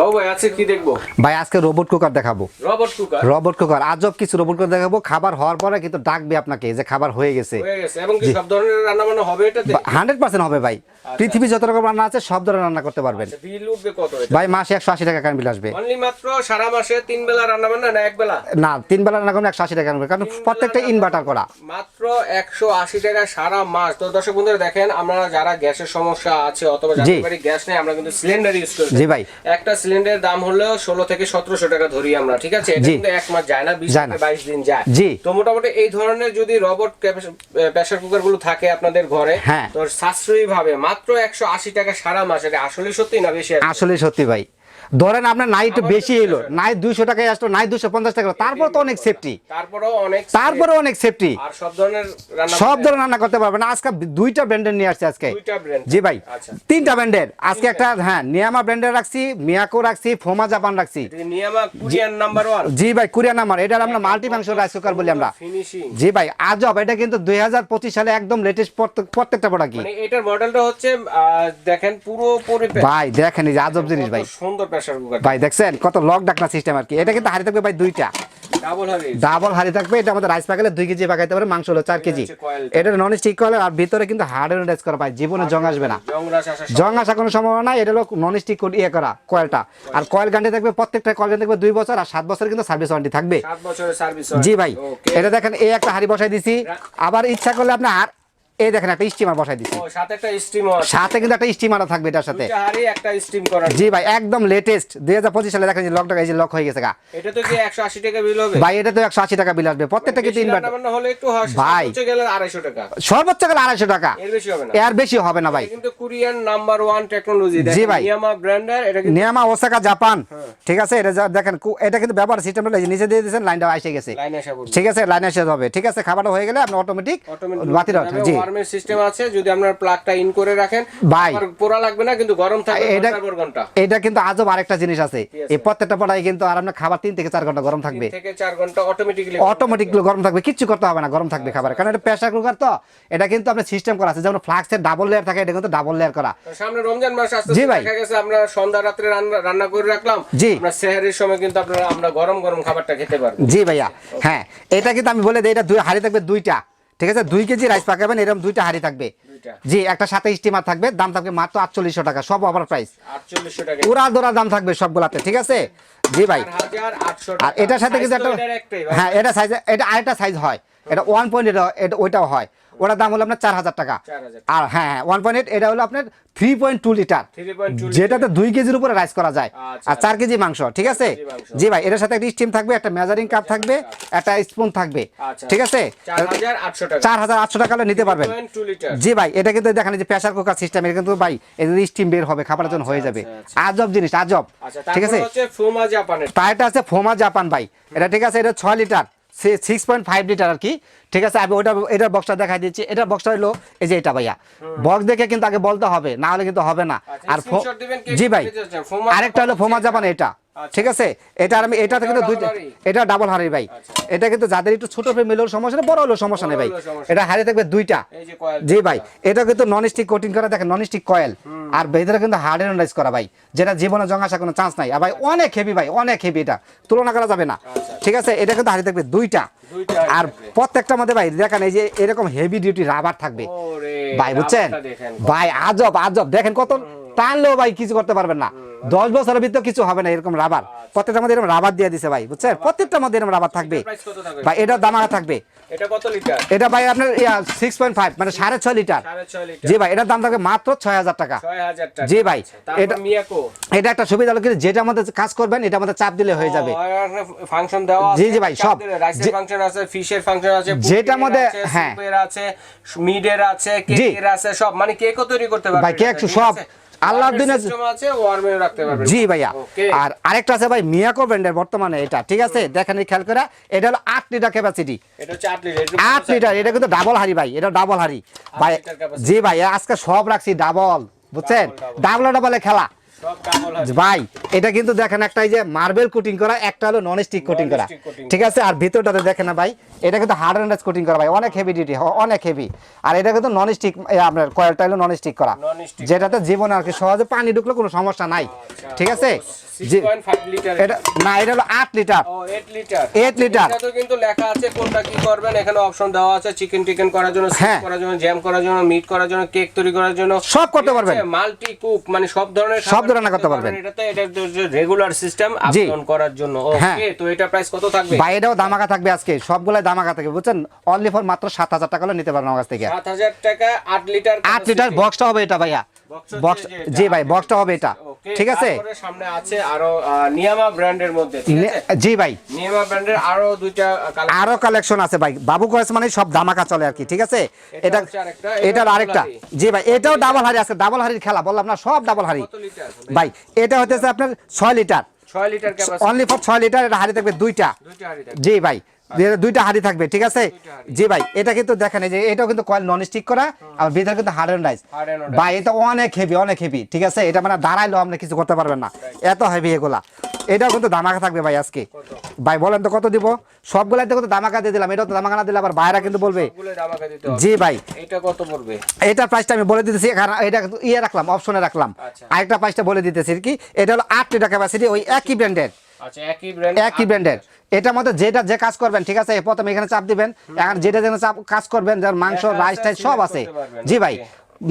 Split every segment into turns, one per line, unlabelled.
বাবু ভাই আছে কি দেখব?
ভাই আজকে রোবট কুকার দেখাবো।
রবট কুকার
রোবট কুকার আজব কিছু রোবট কুকার দেখাবো। খাবার হওয়ার পরে কিন্তু ডাকবে আপনাকে যে খাবার হয়ে গেছে। হান্ড্রেড পার্সেন্ট হবে ভাই। পৃথিবী যত রকম রান্না আছে সব ধরনের রান্না করতে পারবেন।
এটা?
ভাই মাসে একশো আশি টাকা কারেন্ট বিল আসবে।
মাত্র সারা মাসে তিন বেলা রান্না বান্না না এক বেলা?
না তিন বেলা রান্না করলে একশো আশি টাকা কারণ প্রত্যেকটা ইনভার্টার করা।
মাত্র একশো আশি টাকা সারা মাস। তো দর্শক বন্ধুরা দেখেন আমরা যারা গ্যাসের সমস্যা আছে অথবা গ্যাস নেই আমরা কিন্তু সিলিন্ডার ইউজ করি।
জি ভাই।
একটা সিলিন্ডারের দাম হলো ষোলো থেকে সতেরোশো টাকা ধরি আমরা ঠিক আছে এটা কিন্তু এক মাস যায় না বিশ থেকে বাইশ দিন যায়
জি।
তো মোটামুটি এই ধরনের যদি রবট প্রেসার কুকারগুলো থাকে আপনাদের ঘরে
হ্যাঁ।
তো সাশ্রয়ী ভাবে মাত্র একশো আশি টাকা সারা মাস এটা আসলে সত্যি না বেশি?
আসলে সত্যি ভাই ধরেন আপনার নাই একটু বেশি এলো নাই দুইশো টাকায় আসলো নাই দুশো পঞ্চাশ টাকা তারপর তো অনেক সেফটি তারপরে অনেক সেফটি
সব ধরনের রান্না
করতে পারবেন। আজকে দুইটা ব্র্যান্ডের নিয়ে আসছে আজকে। জি ভাই।
আচ্ছা।
তিনটা ব্র্যান্ডের। আজকে একটা হ্যাঁ নিয়ামা ব্র্যান্ডের রাখছি মিয়াকো রাখছি ফোমা জাপান রাখছি। জি ভাই কোরিয়া নাম্বার এটা আমরা মাল্টি ফাংশন রাইস কুকার বলি আমরা। জি ভাই আজব এটা কিন্তু দুই হাজার পঁচিশ সালে একদম লেটেস্ট প্রত্যেকটা প্রোডাক্ট
মানে এটার মডেলটা হচ্ছে দেখেন পুরো
ভাই দেখেন এই আজব জিনিস ভাই।
সুন্দর প্রেসার কুকার
ভাই দেখছেন? কত লক ডাকনা সিস্টেম আর কি। এটা কিন্তু হাড়ি থাকবে ভাই দুইটা।
ডাবল
হাড়ি। থাকবে। এটা আমাদের রাইস পাকালে দুই কেজি পাকাইতে পারে মাংস হলো চার কেজি। এটা নন স্টিক কলে আর ভিতরে কিন্তু রাইস করা ভাই জীবনে জং আসবে না। জং আসা কোনো সম্ভাবনা নাই এটা হলো নন স্টিক ইয়ে করা কয়েলটা আর কয়েল গান্ডি থাকবে প্রত্যেকটা কয়েল গান্ডি থাকবে দুই বছর আর সাত বছর কিন্তু সার্ভিস ওয়ারেন্টি থাকবে। জি ভাই। এটা দেখেন এই একটা হাড়ি বসাই দিছি। আবার ইচ্ছা করলে আপনি আর এই দেখেন একটা স্টিমার বসাই
ও সাথে
কিন্তু একটা স্টিমারও থাকবে এটার সাথে। জি ভাই একদম লেটেস্ট দুই হাজার পঁচিশ সালে দেখেন যে এই যে লক হয়ে গেছে গা।
এটা তো কি 180 টাকা বিল হবে?
ভাই এটা তো একশো আশি টাকা বিল আসবে। প্রত্যেকটা কিন্তু
বেশি
ইনভার্টার
হলে একটু
ভাই।
250 টাকা।
সর্বোচ্চ গেলে আড়াইশো টাকা।
এর বেশি হবে না।
এর বেশি হবে না ভাই।
কিন্তু কোরিয়ান নাম্বার ওয়ান টেকনোলজি
জি ভাই।
ইয়ামা ব্র্যান্ডের এটা
নিয়ামা ওসাকা জাপান ঠিক আছে? এটা দেখেন এটা কিন্তু ব্যবহার সিস্টেম নিচে দিয়ে দিয়েছেন লাইনটা এসে গেছে। ঠিক আছে? লাইন এসে যাবে ঠিক আছে? খাবারটা হয়ে গেলে আপনি অটোমেটিক বাতিল হবে জি।
ওয়ার্মের সিস্টেম আছে যদি আপনার প্লাগটা ইন করে রাখেন
ভাই।
পোড়া লাগবে না কিন্তু গরম থাকবে
এটা
ঘণ্টা।
এটা কিন্তু আজব আরেকটা জিনিস আছে? এই প্রত্যেকটা কিন্তু আর আপনার খাবার থেকে ঘণ্টা গরম থাকবে।
থেকে 4 ঘণ্টা অটোমেটিক্যালি
গরম থাকবে। কিচ্ছু করতে হবে না গরম থাকবে খাবার। কারণ এটা প্রেসার কুকার তো এটা কিন্তু আপনার সিস্টেম করা আছে। যেমন ফ্লাক্সের ডাবল লেয়ার থাকে এটা কিন্তু ডাবল লেয়ার করা।
সামনে রমজান মাস আসছে। দেখা গেছে আমরা সন্ধ্যা রাত্রে রান্না করে রাখলাম। আমরা সেহরির সময় কিন্তু আপনারা আমরা গরম গরম খাবারটা খেতে পারব।
জি ভাইয়া হ্যাঁ এটা কিন্তু আমি বলে দিই এটা দুই হাড়ি থাকবে দুইটা। ঠিক আছে? দুই কেজি রাইস পাকাবেন এরকম দুইটা হাড়ি থাকবে। জি একটা সাথে স্টিমার থাকবে দাম থাকবে মাত্র আটচল্লিশশো টাকা সব ওভার প্রাইস
4800 টাকা।
উড়া দোড়া দাম থাকবে সবগুলাতে ঠিক আছে? জি ভাই। আর এটার সাথে কিন্তু একটা হ্যাঁ এটা সাইজ এটা আরেকটা সাইজ হয়। এটা ওয়ান পয়েন্ট এটা ওইটাও হয়। ওটার দাম হলো আপনার চার হাজার টাকা। আর হ্যাঁ ওয়ান পয়েন্ট এইট এটা হলো আপনার থ্রি পয়েন্ট টু লিটার যেটাতে দুই কেজির উপরে রাইস করা যায়।
আচ্ছা,
আর চার কেজি মাংস ঠিক আছে? জি ভাই এটার সাথে একটা স্টিম থাকবে একটা মেজারিং কাপ থাকবে একটা স্পুন থাকবে
আচ্ছা।
ঠিক আছে? চার হাজার আটশো টাকা। হলে নিতে পারবেন। জি ভাই এটা কিন্তু দেখেন যে প্রেসার কুকার সিস্টেম এটা কিন্তু ভাই এই স্টিম বের হবে খাবারের জন্য হয়ে যাবে।
আচ্ছা,
আজব জিনিস আজব।
আচ্ছা
ঠিক আছে? টায়ারটা আছে ফোমা জাপান ভাই। এটা ঠিক আছে এটা ছয় litre six point five litre আর কি। ঠিক আছে আমি ওটা এটার বক্সটা দেখাই দিচ্ছি। এটার বক্সটা হলো এই যে এটা ভাইয়া। বক্স দেখে কিন্তু আগে বলতে হবে না হলে কিন্তু হবে না।
আচ্ছা,
আর জি ভাই আরেকটা হলো ফোমা জাপান এটা।
আচ্ছা।
ঠিক আছে? এটা আমি এটা
এটাও
দুইটা এটা ডাবল হাড়ি ভাই। এটা কিন্তু যাদের একটু ছোট ফ্যামিলি হলেও সমস্যা নেই বড় হলেও সমস্যা নেই ভাই। এটা হাড়ি থাকবে দুইটা।
এই যে কয়েল
জি ভাই এটা কিন্তু নন স্টিক কোটিং করা দেখেন নন স্টিক কয়েল আর ভেতরে কিন্তু হার্ড এন্ডাইজ করা ভাই যেটা জীবনে জং আসার কোনো চান্স নাই। আর ভাই অনেক হেভি ভাই অনেক হেভি এটা। তুলনা করা যাবে না। ঠিক আছে? এটা কিন্তু হাড়ি থাকবে দুইটা। আর
থাকবে।
মধ্যে ভাই দেখেন এই যে এরকম হেভি ডিউটি রাবার থাকবে। ভাই বুঝছেন? ভাই আজব আজব। দেখেন কত টানলেও ভাই কিছু করতে পারবেন না। দশ বছরের ভিতরে কিছু হবে না এরকম রাবার প্রত্যেকটা মধ্যে এরকম রাবার দিয়ে দিছে ভাই বুঝছেন? প্রত্যেকটা মধ্যে এরকম রাবার থাকবে। ভাই এটার দামা থাকবে।
এটা কত লিটার?
এটা ভাই আপনার সিক্স পয়েন্ট ফাইভ মানে সাড়ে ছয় লিটার।
6.5 লিটার।
জি ভাই এটার দাম থাকবে মাত্র ছয় হাজার টাকা।
6000 টাকা।
জি ভাই, এটা-
মিয়াকো?
এটা একটা সুবিধা হলো কি যেটা আমাদের কাজ করবেন এটা আমাদের চাপ দিলে হয়ে যাবে।
ফাংশন দেওয়া
জি, জি ভাই, সব।
রাইসের ফাংশন আছে ফিশের ফাংশন আছে পুডিংয়ের
মধ্যে- হ্যাঁ।
আছে মিডের আছে কেকের আছে সব। মানে কেকও তৈরি করতে পারবেন
ভাই, কেক সব।
ওয়ার্মের
দিনে- জি ভাইয়া। আর আরেকটা আছে ভাই মিয়াকো ব্র্যান্ডের বর্তমানে এটা ঠিক আছে? দেখেন এই খেয়াল করে এটা হলো আট লিটার ক্যাপাসিটি
এটা হচ্ছে 8 লিটার একটু
আট লিটার এটা কিন্তু ডাবল হাড়ি ভাই এটা ডাবল হাড়ি। ভাই জি ভাই আজকে সব রাখছি ডাবল বুঝছেন? ডাবল ডাবলে খেলা। ভাই এটা কিন্তু দেখেন একটা এই যে মার্বেল কোটিং করা একটা হলো নন স্টিক কোটিং করা। ঠিক আছে? আর ভিতরটাতে দেখেন না ভাই এটা কিন্তু হার্ড অ্যান্ড কোটিং করা ভাই অনেক হেভি ডিউটি অনেক হেভি আর এটা কিন্তু নন স্টিক আপনার কয়েলটা হলো নন স্টিক করা যেটাতে জীবনে আর কি সহজে পানি ঢুকলে কোনো সমস্যা নাই। ঠিক আছে? জি
6.5 লিটার
এটা না এটা হলো আট লিটার
ও 8 লিটার
8 লিটার।
এটাতে কিন্তু লেখা আছে কোনটা কি করবেন এখানে অপশন দেওয়া আছে চিকেন টিকেন করার জন্য
হ্যাঁ।
করার জন্য জ্যাম করার জন্য মিট করার জন্য কেক তৈরি করার জন্য।
সব করতে পারবেন।
মাল্টি কুক মানে সব ধরনের
সব ধরনের করতে পারবেন।
এটা রেগুলার সিস্টেম আপডাউন করার জন্য।
হ্যাঁ।
ওকে তো এটা প্রাইস কত থাকবে?
ভাই এটাও দামাকা থাকবে আজকে। সবগুলাই দামাকা থাকবে বুঝছেন? অনলি ফর মাত্র সাত হাজার টাকা হলে নিতে পারবেন আমার কাছ থেকে।
7000 টাকা 8 লিটার
আট লিটার বক্সটা হবে এটা ভাইয়া। বক্স জি ভাই বক্সটা হবে এটা। ঠিক আছে?
সামনে আছে আরও নিয়ামা ব্র্যান্ডের মধ্যে
জি ভাই।
নিয়ামা ব্র্যান্ডের আরও দুইটা
আরও কালেকশন আছে ভাই। বাবু কয়েস মানে সব দামাকা চলে আর কি ঠিক আছে?
এটা
এটা
আরেকটা,
জি ভাই এটাও ডাবল হাড়ি আছে ডাবল হাড়ির খেলা বললাম না সব ডাবল হাড়ি। ভাই? এটা হতেছে আপনার ছয় litre
6 litre capacity
only for ছয় লিটার এটা হাড়ি থাকবে দুইটা।
দুইটা হাড়ি
জি ভাই দুইটা হাড়ি থাকবে ঠিক আছে? জি ভাই এটা কিন্তু দেখেন যে এটাও কিন্তু কয়েল নন স্টিক করা আর ভিতরে কিন্তু হার্ড অ্যান্ড রাইস। ভাই এটা অনেক হেভি অনেক হেভি ঠিক আছে? এটা মানে দাঁড়াইলেও আপনি কিছু করতে পারবেন না। এত হেভি এগুলা। এটাও কিন্তু দামাকা থাকবে ভাই আজকে। ভাই বলেন তো কত দিব? সবগুলাই তো কিন্তু দামাকা দিয়ে দিলাম এটাও তো দামাকা না দিলে আবার বাইরে কিন্তু বলবে।
সবগুলো দামাকা দিতে হবে।
জি ভাই।
এটা কত পড়বে?
এটার প্রাইসটা আমি বলে দিতেছি কারণ এটা ইয়ে রাখলাম অপশনে রাখলাম।
আচ্ছা।
আরেকটা প্রাইসটা বলে দিতেছি কি এটা হলো আট লিটার ক্যাপাসিটি ওই একই ব্র্যান্ডের
আচ্ছা একই ব্র্যান্ড
একই ব্র্যান্ডের এটার মধ্যে যেটা যে কাজ করবেন ঠিক আছে প্রথমে এখানে চাপ দিবেন এখন যেটা যেন চাপ কাজ করবেন যার মাংস রাইস টাইস সব আছে। জি ভাই।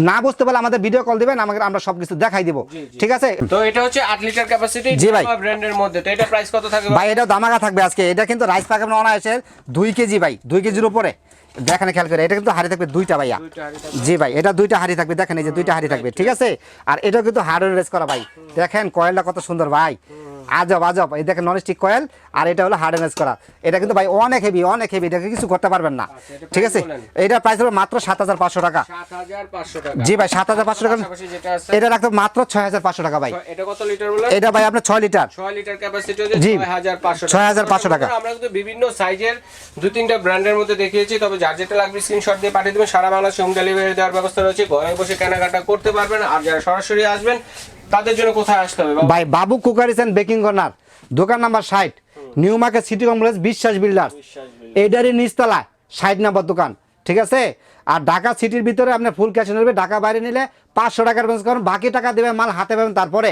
না বুঝতে পারলে আমাদের ভিডিও কল দিবেন আমাকে আমরা সবকিছু দেখাই দিব। ঠিক আছে?
তো এটা হচ্ছে 8 লিটার ক্যাপাসিটি
জি ভাই।
ব্র্যান্ডের মধ্যে। তো এটা প্রাইস কত থাকবে
ভাই এটাও দামাকা থাকবে আজকে। এটা কিন্তু রাইস পাকানো অনায়াসের দুই কেজি ভাই দুই কেজির উপরে। দেখেন খেয়াল করে এটা কিন্তু হাড়ি থাকবে দুইটা ভাইয়া। জি ভাই এটা দুইটা হাড়ি থাকবে। দেখেন এই যে দুইটা হাড়ি থাকবে ঠিক আছে? আর এটাও কিন্তু হার্ড রেস করা ভাই। দেখেন কয়েলটা কত সুন্দর ভাই। আজব আজব। এই দেখেন নন স্টিক কয়েল আর এটা হলো হার্ড রেস করা। এটা কিন্তু ভাই অনেক হেভি অনেক হেভি এটাকে কিছু করতে পারবেন না।
আচ্ছা,
ঠিক আছে। এটার প্রাইস হলো মাত্র সাত হাজার পাঁচশো টাকা। জি ভাই সাত হাজার পাঁচশো টাকা। এটা রাখতে মাত্র ছয় হাজার পাঁচশো টাকা ভাই।
এটা কত লিটার
এটা ভাই আপনার ছয় লিটার
6 লিটার ক্যাপাসিটি
জি।
6500
6500 টাকা।
আমরা কিন্তু বিভিন্ন সাইজের দু তিনটা ব্র্যান্ডের মধ্যে দেখিয়েছি তবে যার যেটা লাগবে স্ক্রিনশট দিয়ে পাঠিয়ে দেবেন। সারা বাংলাদেশে হোম ডেলিভারি দেওয়ার ব্যবস্থা রয়েছে। ঘরে বসে কেনাকাটা করতে পারবেন। আর যারা সরাসরি আসবেন তাদের জন্য কোথায় আসতে হবে
ভাই Babu cookeries and baking corner. দোকান নাম্বার ষাট। New market city complex Biswas builder
Biswas বিল।
এইটারই নিচতলা ষাট নাম্বার দোকান। ঠিক আছে? আর ঢাকা সিটির ভিতরে আপনার ফুল ক্যাশ নেবে ঢাকা বাইরে নিলে পাঁচশো টাকার বেঞ্চ কারণ বাকি টাকা দেবে মাল হাতে পাবেন তারপরে।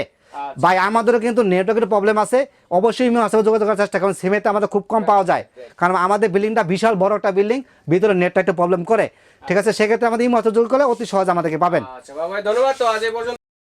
ভাই আমাদেরও কিন্তু নেটওয়ার্কের প্রবলেম আছে। অবশ্যই আমি আসলে যোগাযোগ করার চেষ্টা করুন। সিমেতে আমাদের খুব কম পাওয়া যায়। কারণ আমাদের বিল্ডিংটা বিশাল বড় একটা বিল্ডিং ভিতরে নেটটা একটু প্রবলেম করে। ঠিক আছে? সেক্ষেত্রে আমাদের এই মতো যোগ করলে অতি সহজ আমাদেরকে পাবেন।
আচ্ছা ভাই ধন্যবাদ। তো আজ